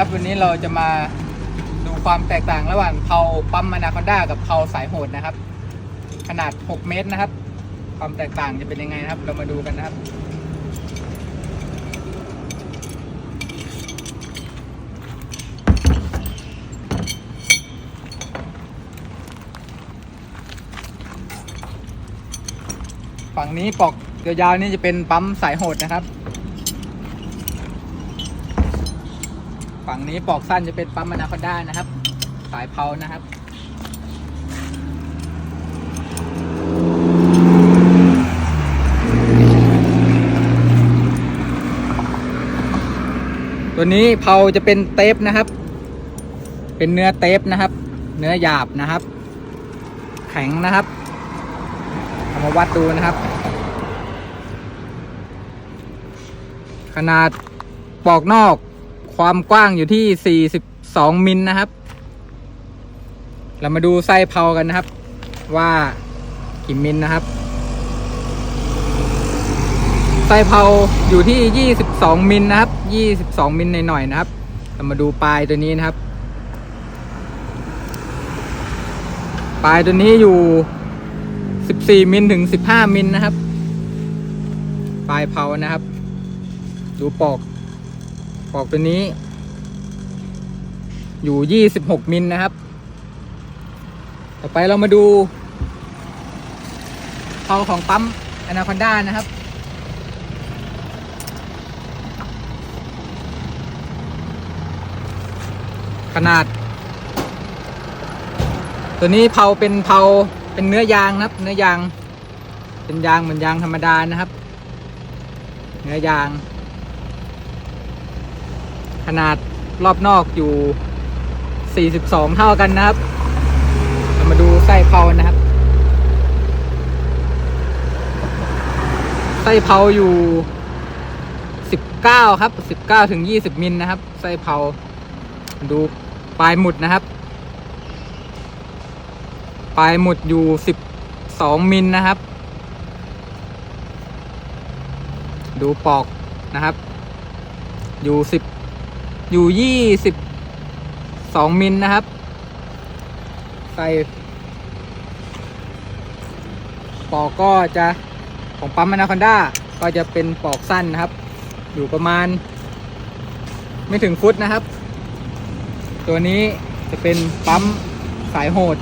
ครับ วันนี้เราจะมาดูความแตกต่างระหว่างเพาปั๊มอนาคอนด้ากับเพาสายโหดนะครับ ขนาด 6 เมตรนะครับ ความแตกต่างจะเป็นยังไงนะครับ เรามาดูกันนะครับฝั่งนี้ปอกยาวๆนี่จะเป็นปั๊มสายโหดนะครับ ฝั่งนี้ปอกสั้นจะเป็นปั๊มอนาคอนด้านะครับ สายเพานะครับตัวนี้เพาจะเป็นเทปนะครับ เป็นเนื้อเทปนะครับ เนื้อหยาบนะครับ แข็งนะครับเอามาวัดดูนะครับ ขนาดปอกนอก ความกว้างอยู่ที่ 42 มิลนะครับ เรามาดูไส้เพากันนะครับ ว่ากี่มิลนะครับ ไส้เพาอยู่ที่ 22 มิลนะครับ 22 มิลหน่อยๆนะครับ เรามาดูปลายตัวนี้นะครับ ปลายตัวนี้อยู่ 14 มิลถึง 15 มิลนะครับ ปลายเพานะครับ ดูปอก อกตัวนี้ อยู่26มิลนะครับ ต่อไปเรามาดูเพาของปั๊มอนาคอนด้านะครับ ขนาด ตัวนี้เผาเป็นเผาเป็นเนื้อยางนะครับ เนื้อยาง เป็นยางเหมือนยางธรรมดานะครับ เนื้อยาง ขนาดรอบนอกอยู่ 42 เท่ากันนะครับเรามาดูไส้เผานะครับ ไส้เผาอยู่ 19 ครับ 19ถึง20 มิลนะครับ ไส้เผา ดูปลายหมุดนะครับ ปลายหมุดอยู่ 12 มิลนะครับ ดูปอกนะครับ อยู่ 10 อยู่22มิลนะครับ ใส่ปอกก็จะของปั๊มอนาคอนด้าก็จะเป็นปอกสั้นนะครับ อยู่ประมาณ ไม่ถึงฟุตนะครับ ตัวนี้จะเป็นปั๊มสายโหด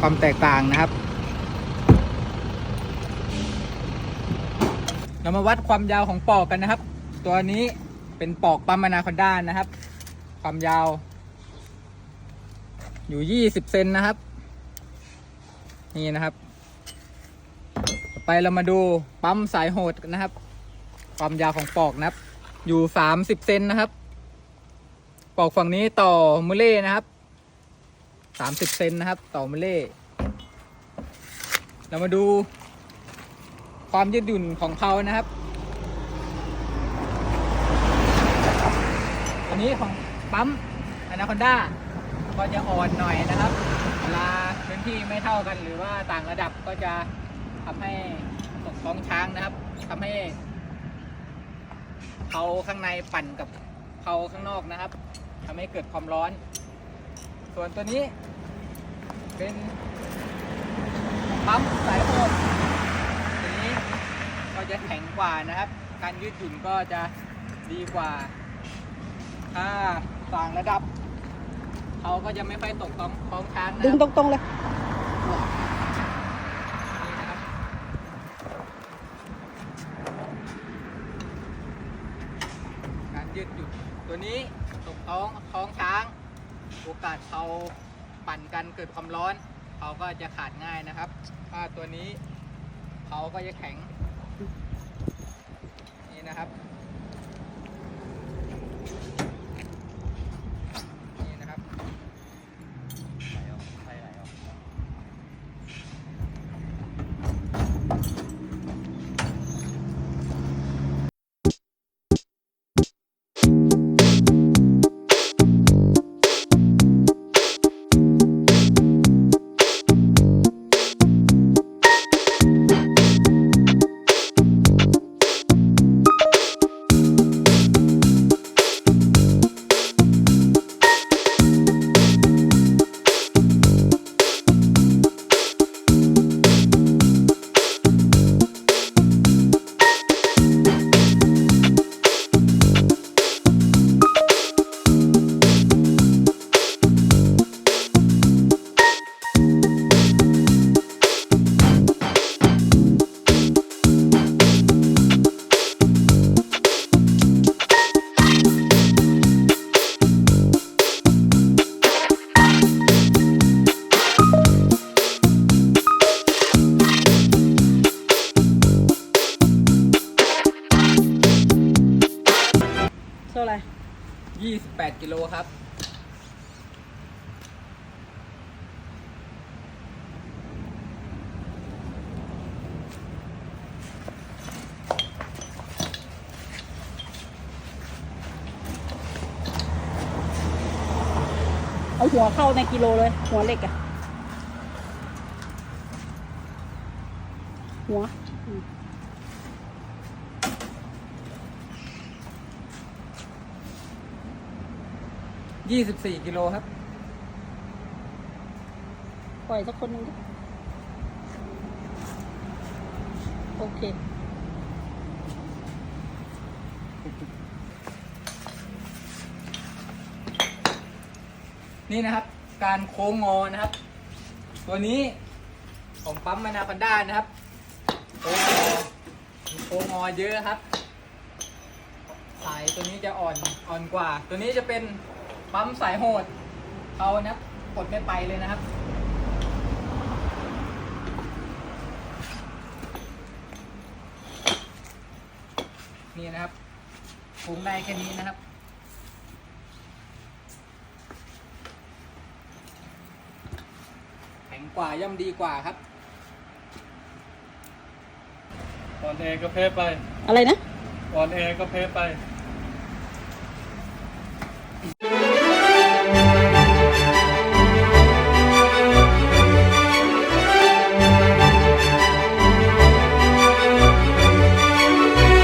ความแตกต่างนะครับ เรามาวัดความยาวของปอกกันนะครับ ตัวนี้ เป็นปอกปั๊มอนาคอนด้านะครับ ความยาว อยู่20เซนนะครับ นี่นะครับ ต่อไปเรามาดูปั๊มสายโหดนะครับ ความยาวของปอกนะครับ อยู่30เซนนะครับ ปอกฝั่งนี้ต่อมุเล่นะครับ30เซนนะครับ ต่อมุเล่เรามาดูความยืดหยุ่นของเพานะครับ นี้ของปั๊มอนาคอนด้าก็จะอ่อนหน่อยนะครับเวลาพื้นที่ไม่เท่ากันหรือว่าต่างระดับก็จะทำให้ตกท้องช้างนะครับทำให้เพาข้างในปั่นกับเพาข้างนอกนะครับทำให้เกิดความร้อน ส่วนตัวนี้ เป็นปั๊มสายโหดตัวนี้ก็จะแข็งกว่านะครับ การยืดหยุ่นก็จะดีกว่า ถ้าต่างระดับ เขาก็จะไม่ค่อยตกท้องท้องช้างนะคดึงรับตรงๆเลยนี่นะครับการยืดหยุ่นตัวนี้ตกท้องท้องช้าง โอกาสเขาปั่นกันเกิดความร้อน เขาก็จะขาดง่ายนะครับ ถ้าตัวนี้เขาก็จะแข็ง นี่นะครับ 28กิโลครับ เอาหัวเข้าในกิโลเลย หัวเหล็กอะหัว อืม24กิโลครับ ปล่อยสักคนหนึ่งดิโอเค นี่นะครับ การโค้งงอนะครับ ตัวนี้ของปั๊มมานาพันด้านะครับโค้งงอมีโค้งงอเยอะครับ สายตัวนี้จะอ่อนอ่อนกว่า ตัวนี้จะเป็น ปั๊มสายโหดเขานะครับกดไม่ไปเลยนะครับนี่นะครับโค้งได้แค่นี้นะครับ แข็งกว่าย่อมดีกว่าครับอ่อนแอก็แพ้ไป อะไรนะ อ่อนแอก็แพ้ไป